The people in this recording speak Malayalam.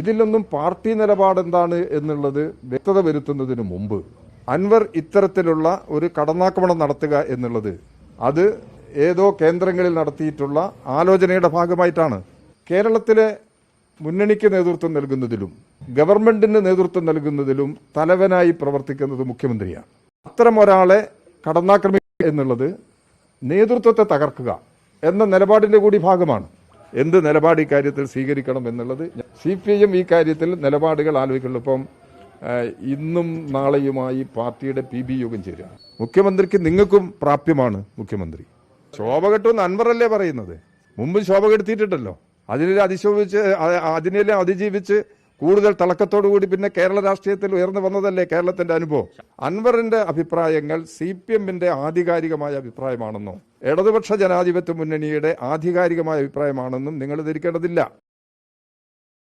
ഇതിലൊന്നും പാർട്ടി നിലപാട് എന്താണ് എന്നുള്ളത് വ്യക്തത വരുത്തുന്നതിന് മുമ്പ് അൻവർ ഇത്തരത്തിലുള്ള ഒരു കടന്നാക്രമണം നടത്തുക എന്നുള്ളത് അത് ഏതോ കേന്ദ്രങ്ങളിൽ നടത്തിയിട്ടുള്ള ആലോചനയുടെ ഭാഗമായിട്ടാണ്. കേരളത്തിലെ മുന്നണിക്ക് നേതൃത്വം നൽകുന്നതിലും ഗവൺമെന്റിന് നേതൃത്വം നൽകുന്നതിലും തലവനായി പ്രവർത്തിക്കുന്നത് മുഖ്യമന്ത്രിയാണ്. അത്തരം ഒരാളെ കടന്നാക്രമിക്കുക എന്നുള്ളത് നേതൃത്വത്തെ തകർക്കുക എന്ന നിലപാടിന്റെ കൂടി ഭാഗമാണ്. എന്ത് നിലപാട് ഈ കാര്യത്തിൽ സ്വീകരിക്കണം എന്നുള്ളത് സി പി ഐ എം ഈ കാര്യത്തിൽ നിലപാടുകൾ ആലോചിക്കുള്ളൂ ഇപ്പം ഇന്നും നാളെയുമായി പാർട്ടിയുടെ പി ബി യോഗം ചേരുക. മുഖ്യമന്ത്രിക്ക് നിങ്ങൾക്കും പ്രാപ്യമാണ് മുഖ്യമന്ത്രി. ശോഭ കെട്ടുമെന്ന് അൻവറല്ലേ പറയുന്നത്? മുമ്പ് ശോഭ കെടുത്തിയിട്ടുണ്ടല്ലോ. അതിനെ അതിശോഭിച്ച് അതിനെല്ലാം അതിജീവിച്ച് കൂടുതൽ തിളക്കത്തോടു കൂടി പിന്നെ കേരള രാഷ്ട്രീയത്തിൽ ഉയർന്നു വന്നതല്ലേ കേരളത്തിന്റെ അനുഭവം? അൻവറിന്റെ അഭിപ്രായങ്ങൾ സി പി എമ്മിന്റെ ആധികാരികമായ അഭിപ്രായമാണെന്നോ ഇടതുപക്ഷ ജനാധിപത്യ മുന്നണിയുടെ ആധികാരികമായ അഭിപ്രായമാണെന്നും നിങ്ങൾ ധരിക്കേണ്ടതില്ല.